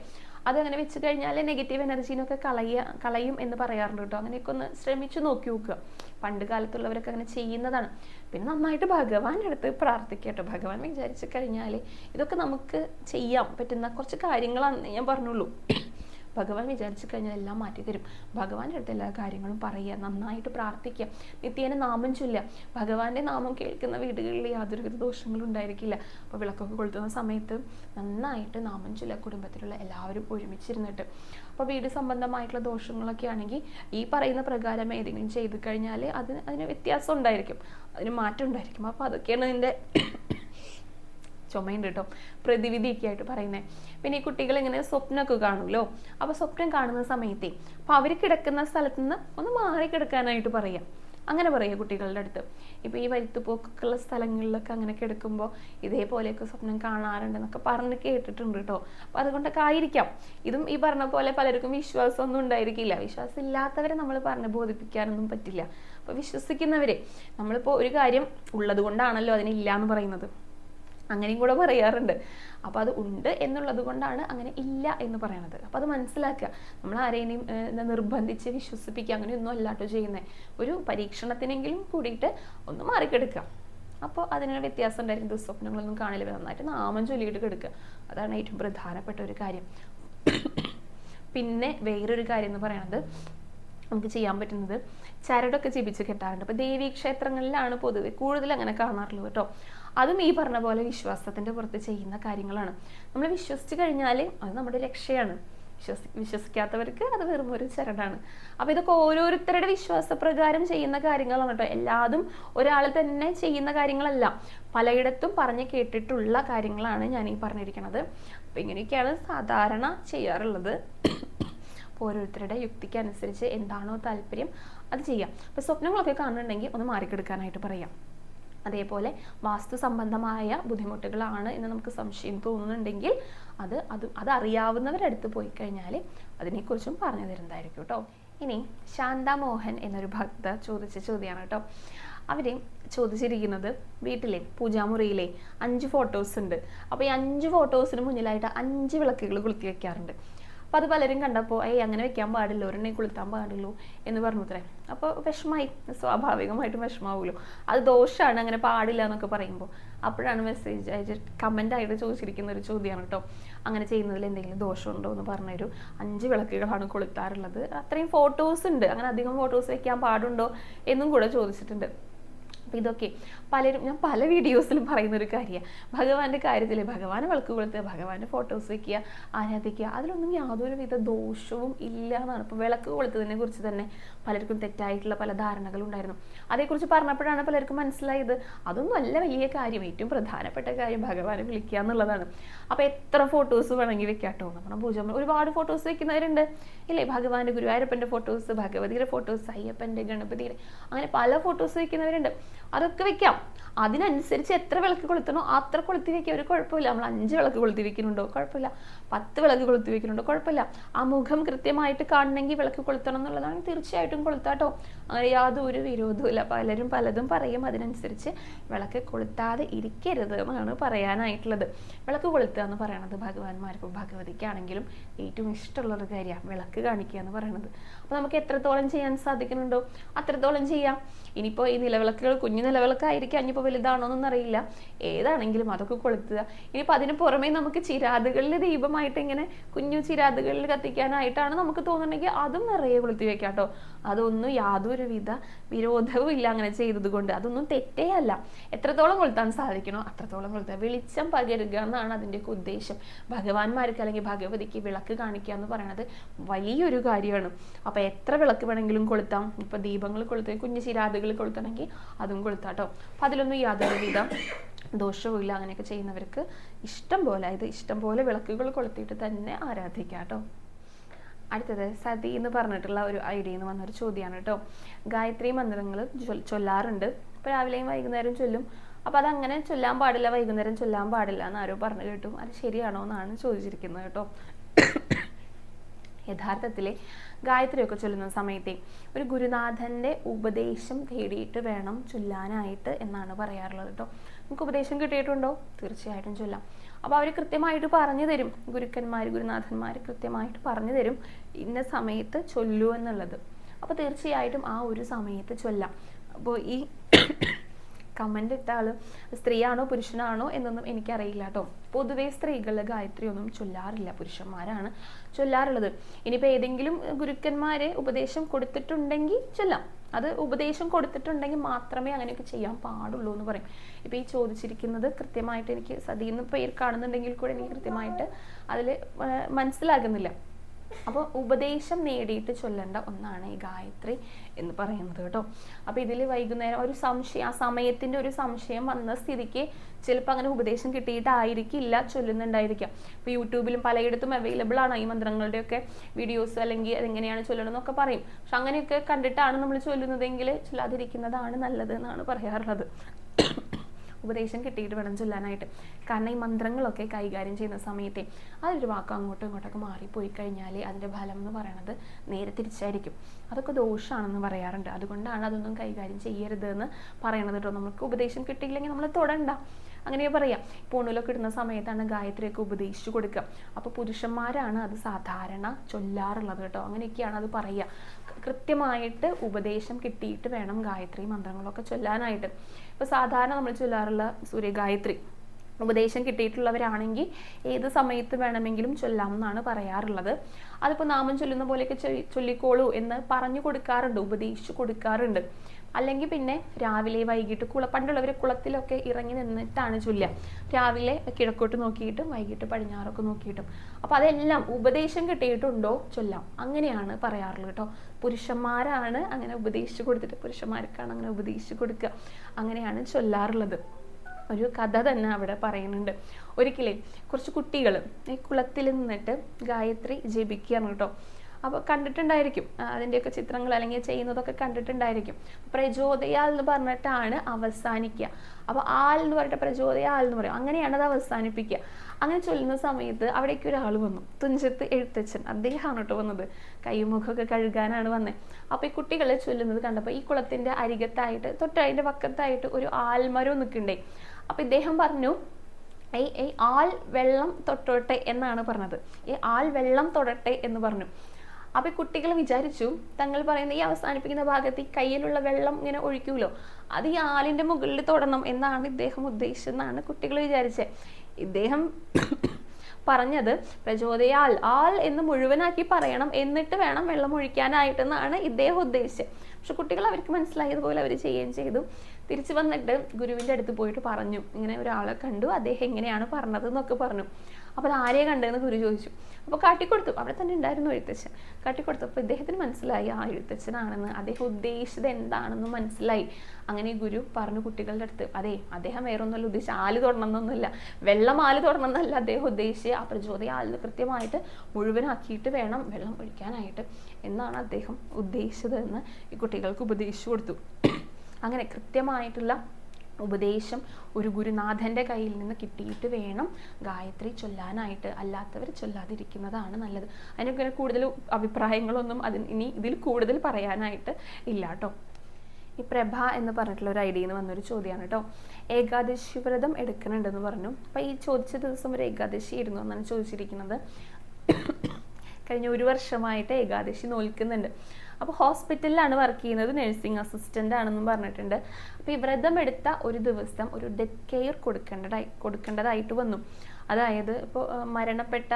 അതങ്ങനെ വെച്ച് കഴിഞ്ഞാൽ നെഗറ്റീവ് എനർജീനൊക്കെ കളയ കളയും എന്ന് പറയാറുണ്ട് കേട്ടോ. അങ്ങനെയൊക്കെ ഒന്ന് ശ്രമിച്ചു നോക്കി നോക്കുക. പണ്ട് കാലത്തുള്ളവരൊക്കെ അങ്ങനെ ചെയ്യുന്നതാണ്. പിന്നെ നന്നായിട്ട് ഭഗവാന്റെ അടുത്ത് പ്രാർത്ഥിക്കുക കേട്ടോ. ഭഗവാൻ വിചാരിച്ചു കഴിഞ്ഞാൽ ഇതൊക്കെ നമുക്ക് ചെയ്യാൻ പറ്റുന്ന കുറച്ച് കാര്യങ്ങളാണെന്ന് ഞാൻ പറഞ്ഞുള്ളൂ. ഭഗവാൻ വിചാരിച്ചു കഴിഞ്ഞാൽ എല്ലാം മാറ്റി തരും. ഭഗവാന്റെ അടുത്ത് എല്ലാ കാര്യങ്ങളും പറയുക നന്നായിട്ട് പ്രാർത്ഥിക്കുക. നിത്യേന നാമം ചൊല്ലുക. ഭഗവാന്റെ നാമം കേൾക്കുന്ന വീടുകളിൽ യാതൊരുവിധ ദോഷങ്ങളും ഉണ്ടായിരിക്കില്ല. അപ്പോൾ വിളക്കൊക്കെ കൊളുത്തുന്ന സമയത്ത് നന്നായിട്ട് നാമം ചൊല്ലുക കുടുംബത്തിലുള്ള എല്ലാവരും ഒരുമിച്ചിരുന്നിട്ട്. അപ്പോൾ വീട് സംബന്ധമായിട്ടുള്ള ദോഷങ്ങളൊക്കെ ആണെങ്കിൽ ഈ പറയുന്ന പ്രകാരം ഏതെങ്കിലും ചെയ്തു കഴിഞ്ഞാൽ അതിന് അതിന് വ്യത്യാസം ഉണ്ടായിരിക്കും. അതിന് മാറ്റം ഉണ്ടായിരിക്കും. അപ്പോൾ അതൊക്കെയാണ് ഇതിന്റെ ചുമയുണ്ട് കേട്ടോ പ്രതിവിധിയൊക്കെ ആയിട്ട് പറയുന്നത് പിന്നെ ഈ കുട്ടികൾ ഇങ്ങനെ സ്വപ്നമൊക്കെ കാണുമല്ലോ? അപ്പോൾ സ്വപ്നം കാണുന്ന സമയത്തെ അപ്പോൾ അവർ കിടക്കുന്ന സ്ഥലത്ത് നിന്ന് ഒന്ന് മാറി കിടക്കാനായിട്ട് പറയാം അങ്ങനെ പറയുക കുട്ടികളുടെ അടുത്ത്. ഇപ്പോൾ ഈ വരുത്തുപോക്കുള്ള സ്ഥലങ്ങളിലൊക്കെ അങ്ങനെ കിടക്കുമ്പോൾ ഇതേപോലെയൊക്കെ സ്വപ്നം കാണാറുണ്ടെന്നൊക്കെ പറഞ്ഞ് കേട്ടിട്ടുണ്ട് കേട്ടോ അപ്പോൾ അതുകൊണ്ടൊക്കെ ആയിരിക്കാം. ഇതും ഈ പറഞ്ഞ പോലെ പലർക്കും വിശ്വാസമൊന്നും ഉണ്ടായിരിക്കില്ല. വിശ്വാസം ഇല്ലാത്തവരെ നമ്മൾ പറഞ്ഞ് ബോധിപ്പിക്കാനൊന്നും പറ്റില്ല. അപ്പോൾ വിശ്വസിക്കുന്നവരെ നമ്മളിപ്പോൾ ഒരു കാര്യം ഉള്ളത് കൊണ്ടാണല്ലോ അതിനില്ല എന്ന് പറയുന്നത്. അങ്ങനെയും കൂടെ പറയാറുണ്ട്. അപ്പോൾ അത് ഉണ്ട് എന്നുള്ളത് കൊണ്ടാണ് അങ്ങനെ ഇല്ല എന്ന് പറയുന്നത് അപ്പോൾ അത് മനസ്സിലാക്കുക. നമ്മൾ ആരെയും നിർബന്ധിച്ച് വിശ്വസിപ്പിക്കുക അങ്ങനെയൊന്നും അല്ലാട്ടോ ചെയ്യുന്നത് ഒരു പരീക്ഷണത്തിനെങ്കിലും കൂടിയിട്ട് ഒന്ന് മാറിക്കെടുക്കുക. അപ്പോൾ അതിന് വ്യത്യാസം ഉണ്ടായിരിക്കും. ദുസ്വപ്നങ്ങളൊന്നും കാണില്ല. നന്നായിട്ട് നാമം ചൊല്ലിയിട്ട് കിടക്കുക. അതാണ് ഏറ്റവും പ്രധാനപ്പെട്ട ഒരു കാര്യം. പിന്നെ വേറൊരു കാര്യം എന്ന് പറയുന്നത് നമുക്ക് ചെയ്യാൻ പറ്റുന്നത് ചരടൊക്കെ ജപിച്ച് കെട്ടാറുണ്ട്. അപ്പോൾ ദേവീ ക്ഷേത്രങ്ങളിലാണ് പൊതുവെ കൂടുതൽ അങ്ങനെ കാണാറുള്ളത് കേട്ടോ. അതും ഈ പറഞ്ഞ പോലെ വിശ്വാസത്തിന്റെ പുറത്ത് ചെയ്യുന്ന കാര്യങ്ങളാണ്. നമ്മൾ വിശ്വസിച്ച് കഴിഞ്ഞാൽ അത് നമ്മുടെ രക്ഷയാണ്. വിശ്വസി വിശ്വസിക്കാത്തവർക്ക് അത് വെറും ഒരു ചരടാണ്. അപ്പോൾ ഇതൊക്കെ ഓരോരുത്തരുടെ വിശ്വാസപ്രകാരം ചെയ്യുന്ന കാര്യങ്ങളാണ് കേട്ടോ. എല്ലാതും ഒരാൾ തന്നെ ചെയ്യുന്ന കാര്യങ്ങളല്ല. പലയിടത്തും പറഞ്ഞു കേട്ടിട്ടുള്ള കാര്യങ്ങളാണ് ഞാൻ ഈ പറഞ്ഞിരിക്കുന്നത് അപ്പോൾ ഇങ്ങനെയൊക്കെയാണ് സാധാരണ ചെയ്യാറുള്ളത്. ഓരോരുത്തരുടെ യുക്തിക്ക് അനുസരിച്ച് എന്താണോ താല്പര്യം അത് ചെയ്യാം. അപ്പോൾ സ്വപ്നങ്ങളൊക്കെ കാണുന്നുണ്ടെങ്കിൽ ഒന്ന് മാറിക്കെടുക്കാനായിട്ട് പറയാം. അതേപോലെ വാസ്തു സംബന്ധമായ ബുദ്ധിമുട്ടുകളാണ് എന്ന് നമുക്ക് സംശയം തോന്നുന്നുണ്ടെങ്കിൽ അത് അത് അതറിയാവുന്നവരടുത്ത് പോയി കഴിഞ്ഞാൽ അതിനെക്കുറിച്ചും പറഞ്ഞു തരുന്നതായിരിക്കും കേട്ടോ ഇനി ശാന്ത മോഹൻ എന്നൊരു ഭക്ത ചോദിച്ച ചോദ്യമാണ് കേട്ടോ അവർ ചോദിച്ചിരിക്കുന്നത് വീട്ടിലെ പൂജാമുറിയിലെ അഞ്ച് ഫോട്ടോസ് ഉണ്ട്. അപ്പോൾ ഈ അഞ്ച് ഫോട്ടോസിന് മുന്നിലായിട്ട് അഞ്ച് വിളക്കുകൾ കൊളുത്തി വെക്കാറുണ്ട്. അപ്പോൾ അത് പലരും കണ്ടപ്പോൾ ഏയ് അങ്ങനെ വെക്കാൻ പാടില്ല ഒരെണ്ണേ കൊളുത്താൻ പാടുള്ളൂ എന്ന് പറഞ്ഞു അത്രേ അപ്പോൾ വിഷമായി. സ്വാഭാവികമായിട്ടും വിഷമാവുമല്ലോ. അത് ദോഷമാണ് അങ്ങനെ പാടില്ല എന്നൊക്കെ പറയുമ്പോൾ അപ്പോഴാണ് മെസ്സേജ് അയച്ച് കമന്റ് ആയിട്ട് ചോദിച്ചിരിക്കുന്ന ഒരു ചോദ്യമാണ് കേട്ടോ അങ്ങനെ ചെയ്യുന്നതിൽ എന്തെങ്കിലും ദോഷമുണ്ടോ? എന്ന് പറഞ്ഞൊരു അഞ്ച് വിളക്കുകളാണ് കൊളുത്താറുള്ളത്. അത്രയും ഫോട്ടോസ് ഉണ്ട്. അങ്ങനെ അധികം ഫോട്ടോസ് വെക്കാൻ പാടുണ്ടോ എന്നും കൂടെ ചോദിച്ചിട്ടുണ്ട്. അപ്പം ഇതൊക്കെ പലരും ഞാൻ പല വീഡിയോസിലും പറയുന്ന ഒരു കാര്യമാണ് ഭഗവാന്റെ കാര്യത്തിൽ ഭഗവാനെ വിളക്ക് കൊളുത്തുക ഭഗവാന്റെ ഫോട്ടോസ് വെക്കുക ആരാധിക്കുക. അതിലൊന്നും യാതൊരു വിധ ദോഷവും ഇല്ല എന്നാണ് ഇപ്പോൾ വിളക്ക് കൊളുത്തതിനെ കുറിച്ച് തന്നെ പലർക്കും തെറ്റായിട്ടുള്ള പല ധാരണകളും ഉണ്ടായിരുന്നു. അതേക്കുറിച്ച് പറഞ്ഞപ്പോഴാണ് പലർക്കും മനസ്സിലായത്. അതൊന്നും അല്ല വലിയ കാര്യം. ഏറ്റവും പ്രധാനപ്പെട്ട കാര്യം ഭഗവാനെ വിളിക്കുക എന്നുള്ളതാണ്. അപ്പോൾ എത്ര ഫോട്ടോസ് വേണമെങ്കിൽ വെക്കാട്ടോ? നമ്മുടെ പൂജ ഒരുപാട് ഫോട്ടോസ് വെക്കുന്നവരുണ്ട്. ഇല്ലേ? ഭഗവാന്റെ ഗുരുവായൂരപ്പന്റെ ഫോട്ടോസ് ഭഗവതിയുടെ ഫോട്ടോസ് അയ്യപ്പന്റെ ഗണപതിയുടെ അങ്ങനെ പല ഫോട്ടോസ് വെക്കുന്നവരുണ്ട്. അതൊക്കെ വെക്കാം. അതിനനുസരിച്ച് എത്ര വിളക്ക് കൊളുത്തണോ അത്ര കൊളുത്തി വെക്കുക ഒരു കുഴപ്പമില്ല. നമ്മൾ അഞ്ച് വിളക്ക് കൊളുത്തി വെക്കുന്നുണ്ടോ കുഴപ്പമില്ല. പത്ത് വിളക്ക് കൊളുത്തി വെക്കുന്നുണ്ടോ കുഴപ്പമില്ല. ആ മുഖം കൃത്യമായിട്ട് കാണണമെങ്കിൽ വിളക്ക് കൊളുത്തണം എന്നുള്ളതാണ് തീർച്ചയായിട്ടും കൊളുത്താട്ടോ. യാതൊരു വിരോധവും ഇല്ല പലരും പലതും പറയും. അതിനനുസരിച്ച് വിളക്ക് കൊളുത്താതെ ഇരിക്കരുത് എന്നാണ് പറയാനായിട്ടുള്ളത്. വിളക്ക് കൊളുത്തുക എന്ന് പറയുന്നത് ഭഗവാന്മാർക്കും ഭഗവതിക്കാണെങ്കിലും ഏറ്റവും ഇഷ്ടമുള്ള ഒരു കാര്യമാണ് വിളക്ക് കാണിക്കുക എന്ന് പറയുന്നത് അപ്പോൾ നമുക്ക് എത്രത്തോളം ചെയ്യാൻ സാധിക്കുന്നുണ്ടോ? അത്രത്തോളം ചെയ്യാം. ഇനിയിപ്പോൾ ഈ നിലവിളക്കുകൾ കുഞ്ഞു നിലവിളക്കായിരിക്കും. ഇനിയിപ്പോൾ വലുതാണോ എന്നൊന്നും അറിയില്ല. ഏതാണെങ്കിലും അതൊക്കെ കൊളുത്തുക. ഇനിയിപ്പോൾ അതിന് പുറമേ നമുക്ക് ചിരാതുകളിൽ ദീപമായിട്ട് ഇങ്ങനെ കുഞ്ഞു ചിരാതുകളിൽ കത്തിക്കാനായിട്ടാണ് നമുക്ക് തോന്നുന്നുണ്ടെങ്കിൽ അതും നിറയെ കൊളുത്തി വെക്കാം കേട്ടോ. അതൊന്നും യാതൊരുവിധ വിരോധവും ഇല്ല അങ്ങനെ ചെയ്തത് കൊണ്ട് അതൊന്നും തെറ്റേ അല്ല. എത്രത്തോളം കൊളുത്താൻ സാധിക്കണോ അത്രത്തോളം കൊളുത്താൻ. വെളിച്ചം പകരുക എന്നാണ് അതിന്റെയൊക്കെ ഉദ്ദേശം. ഭഗവാന്മാർക്ക് അല്ലെങ്കിൽ ഭഗവതിക്ക് വിളക്ക് കാണിക്കുക എന്ന് പറയുന്നത് വലിയൊരു കാര്യമാണ്. അപ്പോൾ എത്ര വിളക്ക് വേണമെങ്കിലും കൊളുത്താം. ഇപ്പോൾ ദീപങ്ങൾ കൊളുത്താൻ കുഞ്ഞു ചിരാതുകൾ കൊളുത്തണമെങ്കിൽ അതും കൊളുത്താട്ടോ അപ്പം അതിലൊന്നും യാതൊരുവിധ ദോഷവും ഇല്ല. അങ്ങനെയൊക്കെ ചെയ്യുന്നവർക്ക് ഇഷ്ടം പോലെ ഇത് ഇഷ്ടം പോലെ വിളക്കുകൾ കൊളുത്തിയിട്ട് തന്നെ ആരാധിക്കാം കേട്ടോ. അടുത്തത് സതി എന്ന് പറഞ്ഞിട്ടുള്ള ഒരു ഐഡിയ എന്ന് പറഞ്ഞൊരു ചോദ്യമാണ് കേട്ടോ. ഗായത്രി മന്ത്രങ്ങൾ ചൊല്ലാറുണ്ട്. ഇപ്പോൾ രാവിലെയും വൈകുന്നേരം ചൊല്ലും. അപ്പോൾ അതങ്ങനെ ചൊല്ലാൻ പാടില്ല വൈകുന്നേരം ചൊല്ലാൻ പാടില്ല എന്ന് ആരോ പറഞ്ഞു കേട്ടു. അത് ശരിയാണോ എന്നാണ് ചോദിച്ചിരിക്കുന്നത് കേട്ടോ. യഥാർത്ഥത്തിൽ ഗായത്രിയൊക്കെ ചൊല്ലുന്ന സമയത്തെ ഒരു ഗുരുനാഥന്റെ ഉപദേശം തേടിയിട്ട് വേണം ചൊല്ലാനായിട്ട് എന്നാണ് പറയാറുള്ളത് കേട്ടോ. നമുക്ക് ഉപദേശം കിട്ടിയിട്ടുണ്ടോ? തീർച്ചയായിട്ടും ചൊല്ലാം. അപ്പോൾ അവർ കൃത്യമായിട്ട് പറഞ്ഞു തരും. ഗുരുക്കന്മാർ ഗുരുനാഥന്മാർ കൃത്യമായിട്ട് പറഞ്ഞു തരും. ഇന്ന സമയത്ത് ചൊല്ലു എന്നുള്ളത്. അപ്പോൾ തീർച്ചയായിട്ടും ആ ഒരു സമയത്ത് ചൊല്ലാം. അപ്പോൾ ഈ കമന്റ് ഇട്ട ആൾ സ്ത്രീയാണോ പുരുഷനാണോ എന്നൊന്നും എനിക്കറിയില്ല കേട്ടോ പൊതുവേ സ്ത്രീകൾ ഗായത്രി ഒന്നും ചൊല്ലാറില്ല. പുരുഷന്മാരാണ് ചൊല്ലാറുള്ളത്. ഇനിയിപ്പോൾ ഏതെങ്കിലും ഗുരുക്കന്മാരെ ഉപദേശം കൊടുത്തിട്ടുണ്ടെങ്കിൽ ചൊല്ലാം. അത് ഉപദേശം കൊടുത്തിട്ടുണ്ടെങ്കിൽ മാത്രമേ അങ്ങനെയൊക്കെ ചെയ്യാൻ പാടുള്ളൂ എന്ന് പറയും. ഇപ്പോൾ ഈ ചോദിച്ചിരിക്കുന്നത് കൃത്യമായിട്ട് എനിക്ക് സതിന്ന് പേര് കാണുന്നുണ്ടെങ്കിൽ കൂടെ എനിക്ക് കൃത്യമായിട്ട് അതിൽ മനസ്സിലാകുന്നില്ല. അപ്പോൾ ഉപദേശം നേടിയിട്ട് ചൊല്ലേണ്ട ഒന്നാണ് ഈ ഗായത്രി എന്ന് പറയുന്നത് കേട്ടോ. അപ്പോൾ ഇതിൽ വൈകുന്നേരം ഒരു സംശയം ആ സമയത്തിന്റെ ഒരു സംശയം വന്ന സ്ഥിതിക്ക് ചിലപ്പോൾ അങ്ങനെ ഉപദേശം കിട്ടിയിട്ടായിരിക്കില്ല ചൊല്ലുന്നുണ്ടായിരിക്കാം. ഇപ്പോൾ യൂട്യൂബിലും പലയിടത്തും അവൈലബിൾ ആണ് ഈ മന്ത്രങ്ങളുടെയൊക്കെ വീഡിയോസ് അല്ലെങ്കിൽ അതെങ്ങനെയാണ് ചൊല്ലണമെന്നൊക്കെ പറയും. പക്ഷെ അങ്ങനെയൊക്കെ കണ്ടിട്ടാണ് നമ്മൾ ചൊല്ലുന്നതെങ്കിൽ ചൊല്ലാതിരിക്കുന്നതാണ് നല്ലത് എന്നാണ് പറയാറുള്ളത്. ഉപദേശം കിട്ടിയിട്ട് വേണം ചൊല്ലാനായിട്ട്. കാരണം ഈ മന്ത്രങ്ങളൊക്കെ കൈകാര്യം ചെയ്യുന്ന സമയത്തെ അതൊരു വാക്ക് അങ്ങോട്ടും ഇങ്ങോട്ടൊക്കെ മാറിപ്പോയി കഴിഞ്ഞാൽ അതിന്റെ ഫലം എന്ന് പറയുന്നത് നേരെ തിരിച്ചായിരിക്കും. അതൊക്കെ ദോഷമാണെന്ന് പറയാറുണ്ട്. അതുകൊണ്ടാണ് അതൊന്നും കൈകാര്യം ചെയ്യരുത് എന്ന് പറയണത് കേട്ടോ. നമുക്ക് ഉപദേശം കിട്ടിയില്ലെങ്കിൽ നമ്മൾ തൊടണ്ട. അങ്ങനെ പറയാം. പൂണൂലൊക്കെ ഇടുന്ന സമയത്താണ് ഗായത്രിയൊക്കെ ഉപദേശിച്ചു കൊടുക്കുക. അപ്പോൾ പുരുഷന്മാരാണ് അത് സാധാരണ ചൊല്ലാറുള്ളത് കേട്ടോ. അങ്ങനെയൊക്കെയാണ് അത് പറയുക കൃത്യമായിട്ട് ഉപദേശം കിട്ടിയിട്ട് വേണം ഗായത്രി മന്ത്രങ്ങളൊക്കെ ചൊല്ലാനായിട്ട്. ഇപ്പോൾ സാധാരണ നമ്മൾ ചൊല്ലാറുള്ള സൂര്യഗായത്രി ഉപദേശം കിട്ടിയിട്ടുള്ളവരാണെങ്കിൽ ഏത് സമയത്ത് വേണമെങ്കിലും ചൊല്ലാം എന്നാണ് പറയാറുള്ളത്. അതിപ്പോൾ നാമം ചൊല്ലുന്ന പോലെയൊക്കെ ചൊല്ലിക്കോളൂ എന്ന് പറഞ്ഞു കൊടുക്കാറുണ്ട് ഉപദേശിച്ചു കൊടുക്കാറുണ്ട്. അല്ലെങ്കിൽ പിന്നെ രാവിലെ വൈകിട്ട് കുള പണ്ടുള്ളവർ കുളത്തിലൊക്കെ ഇറങ്ങി നിന്നിട്ടാണ് ചൊല്ലുക. രാവിലെ കിഴക്കോട്ട് നോക്കിയിട്ടും വൈകിട്ട് പടിഞ്ഞാറൊക്കെ നോക്കിയിട്ടും. അപ്പോൾ അതെല്ലാം ഉപദേശം കിട്ടിയിട്ടുണ്ടോ ചൊല്ലാം. അങ്ങനെയാണ് പറയാറുള്ളത് കേട്ടോ. പുരുഷന്മാരാണ് അങ്ങനെ ഉപദേശിച്ചു കൊടുത്തിട്ട് പുരുഷന്മാർക്കാണ് അങ്ങനെ ഉപദേശിച്ചു കൊടുക്കുക. അങ്ങനെയാണ് ചൊല്ലാറുള്ളത്. ഒരു കഥ തന്നെ അവിടെ പറയുന്നുണ്ട്. ഒരിക്കലേ കുറച്ച് കുട്ടികൾ ഈ കുളത്തിൽ നിന്നിട്ട് ഗായത്രി ജപിക്കുകയാണ് കേട്ടോ. അപ്പോൾ കണ്ടിട്ടുണ്ടായിരിക്കും. അതിന്റെയൊക്കെ ചിത്രങ്ങൾ അല്ലെങ്കിൽ ചെയ്യുന്നതൊക്കെ കണ്ടിട്ടുണ്ടായിരിക്കും. പ്രചോദയാൽ എന്ന് പറഞ്ഞിട്ടാണ് അവസാനിക്കുക. അപ്പോൾ ആൽ എന്ന് പറഞ്ഞിട്ട് പ്രചോദയാൽ എന്ന് പറയും. അങ്ങനെയാണ് അത് അവസാനിപ്പിക്കുക. അങ്ങനെ ചൊല്ലുന്ന സമയത്ത് അവിടേക്ക് ഒരാൾ വന്നു. തുഞ്ചത്ത് എഴുത്തച്ഛൻ. അദ്ദേഹമാണ് കേട്ടോ വന്നത്. കൈമുഖമൊക്കെ കഴുകാനാണ് വന്നത് അപ്പോൾ ഈ കുട്ടികളെ ചൊല്ലുന്നത് കണ്ടപ്പോൾ ഈ കുളത്തിന്റെ അരികത്തായിട്ട് തൊട്ടതിന്റെ പക്കത്തായിട്ട് ഒരു ആൽമരം നിൽക്കണ്ടേ അപ്പോൾ ഇദ്ദേഹം പറഞ്ഞു ഈ ആൾ വെള്ളം തൊട്ടോട്ടെ എന്നാണ് പറഞ്ഞത്. ഈ ആൽ വെള്ളം തൊടട്ടെ എന്ന് പറഞ്ഞു. അപ്പോൾ കുട്ടികൾ വിചാരിച്ചു തങ്ങൾ പറയുന്ന ഈ അവസാനിപ്പിക്കുന്ന ഭാഗത്ത് ഈ കയ്യിലുള്ള വെള്ളം ഇങ്ങനെ ഒഴിക്കൂലോ? അത് ഈ ആലിന്റെ മുകളിൽ തൊടണം എന്നാണ് ഇദ്ദേഹം ഉദ്ദേശിച്ചതെന്നാണ് കുട്ടികൾ വിചാരിച്ചത് ഇദ്ദേഹം പറഞ്ഞത് പ്രചോദയാൽ ആൾ എന്ന് മുഴുവനാക്കി പറയണം എന്നിട്ട് വേണം വെള്ളം ഒഴിക്കാനായിട്ടെന്നാണ് ഇദ്ദേഹം ഉദ്ദേശിച്ചത് പക്ഷെ കുട്ടികൾ അവർക്ക് മനസ്സിലായതുപോലെ അവർ ചെയ്യുകയും ചെയ്തു. തിരിച്ചു വന്നിട്ട് ഗുരുവിന്റെ അടുത്ത് പോയിട്ട് പറഞ്ഞു. ഇങ്ങനെ ഒരാളെ കണ്ടു അദ്ദേഹം എങ്ങനെയാണ് പറഞ്ഞത് എന്നൊക്കെ പറഞ്ഞു. അപ്പോൾ അത് ആരെയെ കണ്ടതെന്ന് ഗുരു ചോദിച്ചു. അപ്പോൾ കാട്ടിക്കൊടുത്തു. അവിടെ തന്നെ ഉണ്ടായിരുന്നു എഴുത്തച്ഛൻ. കാട്ടിക്കൊടുത്തു. അപ്പോൾ ഇദ്ദേഹത്തിന് മനസ്സിലായി ആ എഴുത്തച്ഛനാണെന്ന്. അദ്ദേഹം ഉദ്ദേശിച്ചത് എന്താണെന്ന് മനസ്സിലായി. അങ്ങനെ ഗുരു പറഞ്ഞു കുട്ടികളുടെ അടുത്ത് അതെ അദ്ദേഹം വേറെ ഒന്നുമല്ല ഉദ്ദേശിച്ച ആൽ തൊടണമെന്നൊന്നുമില്ല. വെള്ളം ആൽ തൊടണമെന്നല്ല അദ്ദേഹം ഉദ്ദേശിച്ച് ആ പ്രചോദയ ആലിന് കൃത്യമായിട്ട് മുഴുവനാക്കിയിട്ട് വേണം വെള്ളം ഒഴിക്കാനായിട്ട്. എന്നാണ് അദ്ദേഹം ഉദ്ദേശിച്ചത് എന്ന് ഈ കുട്ടികൾക്ക് ഉപദേശിച്ചു കൊടുത്തു. അങ്ങനെ കൃത്യമായിട്ടുള്ള ഉപദേശം ഒരു ഗുരുനാഥന്റെ കയ്യിൽ നിന്ന് കിട്ടിയിട്ട് വേണം ഗായത്രി ചൊല്ലാനായിട്ട്. അല്ലാത്തവർ ചൊല്ലാതിരിക്കുന്നതാണ് നല്ലത്. അതിനൊക്കെ കൂടുതൽ അഭിപ്രായങ്ങളൊന്നും അതിന് ഇനി ഇതിൽ കൂടുതൽ പറയാനായിട്ട് ഇല്ല കേട്ടോ. ഈ പ്രഭ എന്ന് പറഞ്ഞിട്ടുള്ള ഒരു ഐഡിയയിൽ നിന്ന് വന്നൊരു ചോദ്യമാണ് കേട്ടോ. ഏകാദശി വ്രതം എടുക്കുന്നുണ്ടെന്ന് പറഞ്ഞു. അപ്പം ഈ ചോദിച്ച ദിവസം ഒരു ഏകാദശി ഇരുന്നു എന്നാണ് ചോദിച്ചിരിക്കുന്നത്. കഴിഞ്ഞ ഒരു വർഷമായിട്ട് ഏകാദശി നോൽക്കുന്നുണ്ട്. അപ്പോൾ ഹോസ്പിറ്റലിലാണ് വർക്ക് ചെയ്യുന്നത് നഴ്സിംഗ് അസിസ്റ്റന്റ് ആണെന്നും പറഞ്ഞിട്ടുണ്ട്. അപ്പോൾ ഈ വ്രതം എടുത്ത ഒരു ദിവസം ഒരു ഡെത്ത് കെയർ കൊടുക്കേണ്ടതായി കൊടുക്കേണ്ടതായിട്ട് വന്നു. അതായത് ഇപ്പോൾ മരണപ്പെട്ട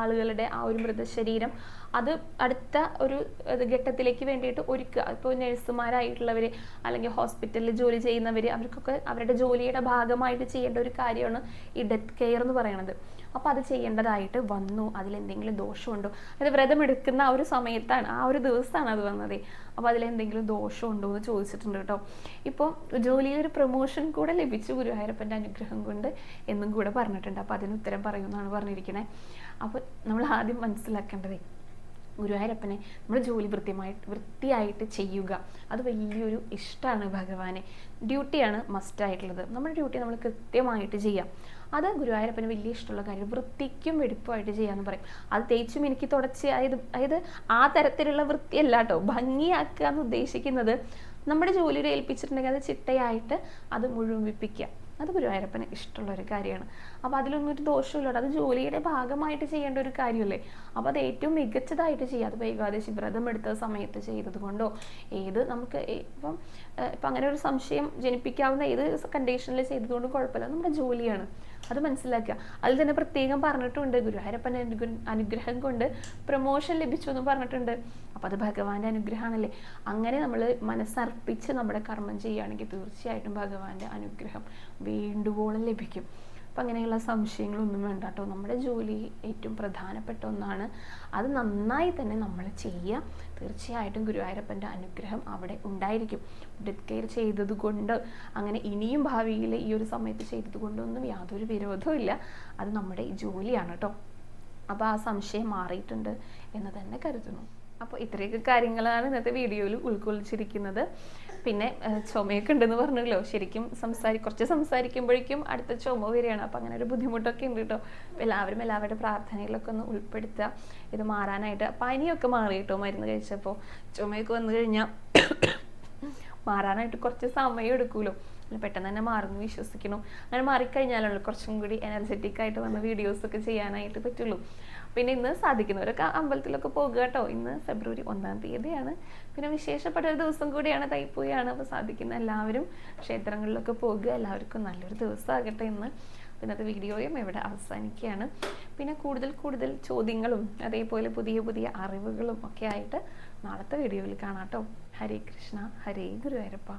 ആളുകളുടെ ആ ഒരു മൃതശരീരം അത് അടുത്ത ഒരു ഘട്ടത്തിലേക്ക് വേണ്ടിയിട്ട് ഒരുക്കുക. ഇപ്പോൾ നഴ്സുമാരായിട്ടുള്ളവർ അല്ലെങ്കിൽ ഹോസ്പിറ്റലിൽ ജോലി ചെയ്യുന്നവർ അവർക്കൊക്കെ അവരുടെ ജോലിയുടെ ഭാഗമായിട്ട് ചെയ്യേണ്ട ഒരു കാര്യമാണ് ഈ ഡെത്ത് കെയർ എന്ന് പറയുന്നത് അപ്പോൾ അത് ചെയ്യേണ്ടതായിട്ട് വന്നു. അതിലെന്തെങ്കിലും ദോഷമുണ്ടോ? അത് വ്രതമെടുക്കുന്ന ആ ഒരു സമയത്താണ് ആ ഒരു ദിവസമാണ് അത് വന്നത്. അപ്പോൾ അതിലെന്തെങ്കിലും ദോഷമുണ്ടോ എന്ന് ചോദിച്ചിട്ടുണ്ട് കേട്ടോ. ഇപ്പോൾ ജോലിയിലൊരു പ്രൊമോഷൻ കൂടെ ലഭിച്ചു ഗുരുവായൂരപ്പന്റെ അനുഗ്രഹം കൊണ്ട് എന്നും കൂടെ പറഞ്ഞിട്ടുണ്ട്. അപ്പോൾ അതിന് ഉത്തരം പറയുമെന്നാണ് പറഞ്ഞിരിക്കുന്നത് അപ്പോൾ നമ്മൾ ആദ്യം മനസ്സിലാക്കേണ്ടത് ഗുരുവായൂരപ്പനെ നമ്മൾ ജോലി വൃത്തിയായിട്ട് വൃത്തിയായിട്ട് ചെയ്യുക. അത് വലിയൊരു ഇഷ്ടമാണ് ഭഗവാനെ. ഡ്യൂട്ടിയാണ് മസ്റ്റായിട്ടുള്ളത് നമ്മുടെ ഡ്യൂട്ടി നമ്മൾ കൃത്യമായിട്ട് ചെയ്യാം. അത് ഗുരുവായൂരപ്പന് വലിയ ഇഷ്ടമുള്ള കാര്യം. വൃത്തിക്കും വെടിപ്പുമായിട്ട് ചെയ്യാന്ന് പറയും. അത് തേച്ചും എനിക്ക് തുടച്ച് അതായത് അതായത് ആ തരത്തിലുള്ള വൃത്തിയല്ല കേട്ടോ ഭംഗിയാക്കുക എന്ന് ഉദ്ദേശിക്കുന്നത് നമ്മുടെ ജോലിയിൽ ഏൽപ്പിച്ചിട്ടുണ്ടെങ്കിൽ അത് ചിട്ടയായിട്ട് അത് മുഴുമിപ്പിക്കുക അത് ഗുരുവായൂരപ്പന് ഇഷ്ടമുള്ള ഒരു കാര്യമാണ്. അപ്പോൾ അതിലൊന്നും ഒരു ദോഷമില്ല അത് ജോലിയുടെ ഭാഗമായിട്ട് ചെയ്യേണ്ട ഒരു കാര്യമല്ലേ? അപ്പോൾ അത് ഏറ്റവും മികച്ചതായിട്ട് ചെയ്യുക. അത് ഏകാദശി വ്രതം എടുത്ത സമയത്ത് ചെയ്തത് കൊണ്ടോ ഏത് നമുക്ക് ഇപ്പം ഇപ്പം അങ്ങനെ ഒരു സംശയം ജനിപ്പിക്കാവുന്ന ഏത് കണ്ടീഷനിൽ ചെയ്തതുകൊണ്ട് കുഴപ്പമില്ല. നമ്മുടെ ജോലിയാണ്. അത് മനസ്സിലാക്കുക. അതിൽ തന്നെ പ്രത്യേകം പറഞ്ഞിട്ടുണ്ട് ഗുരുവായൂരപ്പൻ അനുഗ്രഹം കൊണ്ട് പ്രൊമോഷൻ ലഭിച്ചു എന്ന് പറഞ്ഞിട്ടുണ്ട്. അപ്പോൾ അത് ഭഗവാന്റെ അനുഗ്രഹമാണല്ലേ? അങ്ങനെ നമ്മൾ മനസ്സർപ്പിച്ച് നമ്മുടെ കർമ്മം ചെയ്യുകയാണെങ്കിൽ തീർച്ചയായിട്ടും ഭഗവാന്റെ അനുഗ്രഹം വേണ്ടുവോളം ലഭിക്കും. അപ്പം അങ്ങനെയുള്ള സംശയങ്ങളൊന്നും വേണ്ട കേട്ടോ നമ്മുടെ ജോലി ഏറ്റവും പ്രധാനപ്പെട്ട ഒന്നാണ്. അത് നന്നായി തന്നെ നമ്മൾ ചെയ്യുക തീർച്ചയായിട്ടും ഗുരുവായൂരപ്പന്റെ അനുഗ്രഹം അവിടെ ഉണ്ടായിരിക്കും. ഡെത്ത് കെയർ ചെയ്തതുകൊണ്ട് അങ്ങനെ ഇനിയും ഭാവിയിൽ ഈ ഒരു സമയത്ത് ചെയ്തതുകൊണ്ടൊന്നും യാതൊരു വിരോധവും ഇല്ല. അത് നമ്മുടെ ജോലിയാണ് കേട്ടോ അപ്പോൾ ആ സംശയം മാറിയിട്ടുണ്ട് എന്ന് തന്നെ കരുതുന്നു. അപ്പോൾ ഇത്രയൊക്കെ കാര്യങ്ങളാണ് ഇന്നത്തെ വീഡിയോയിൽ ഉൾക്കൊള്ളിച്ചിരിക്കുന്നത്. പിന്നെ ചുമയൊക്കെ ഉണ്ടെന്ന് പറഞ്ഞല്ലോ. ശരിക്കും സംസാരി കുറച്ച് സംസാരിക്കുമ്പോഴേക്കും അടുത്ത ചുമ വരികയാണ്. അപ്പോൾ അങ്ങനെ ഒരു ബുദ്ധിമുട്ടൊക്കെ ഉണ്ട് കേട്ടോ. അപ്പോൾ എല്ലാവരും എല്ലാവരുടെ പ്രാർത്ഥനയിലൊക്കെ ഒന്ന് ഉൾപ്പെടുത്തുക. ഇത് മാറാനായിട്ട്. പനിയൊക്കെ മാറി കേട്ടോ മരുന്ന് കഴിച്ചപ്പോൾ ചുമയൊക്കെ വന്നു കഴിഞ്ഞാൽ മാറാനായിട്ട് കുറച്ച് സമയം എടുക്കുമല്ലോ പെട്ടെന്ന് തന്നെ മാറുമെന്ന് വിശ്വസിക്കണം അങ്ങനെ മാറിക്കഴിഞ്ഞാലുള്ളൂ കുറച്ചും കൂടി എനർജറ്റിക് ആയിട്ട് വന്ന വീഡിയോസൊക്കെ ചെയ്യാനായിട്ട് പറ്റുള്ളൂ. പിന്നെ ഇന്ന് സാധിക്കുന്നവരൊക്കെ അമ്പലത്തിലൊക്കെ പോകുക കേട്ടോ. ഇന്ന് ഫെബ്രുവരി ഒന്നാം തീയതിയാണ്. പിന്നെ വിശേഷപ്പെട്ട ഒരു ദിവസം കൂടിയാണ് തൈപ്പൂയാണ് അപ്പോൾ സാധിക്കുന്ന എല്ലാവരും ക്ഷേത്രങ്ങളിലൊക്കെ പോകുക. എല്ലാവർക്കും നല്ലൊരു ദിവസമാകട്ടെ ഇന്ന്. ഇന്നത്തെ വീഡിയോയും ഇവിടെ അവസാനിക്കുകയാണ്. പിന്നെ കൂടുതൽ കൂടുതൽ ചോദ്യങ്ങളും അതേപോലെ പുതിയ പുതിയ അറിവുകളും ഒക്കെ ആയിട്ട് നാളത്തെ വീഡിയോയിൽ കാണാം കേട്ടോ. ഹരേ കൃഷ്ണ ഹരേ ഗുരുവായൂരപ്പ.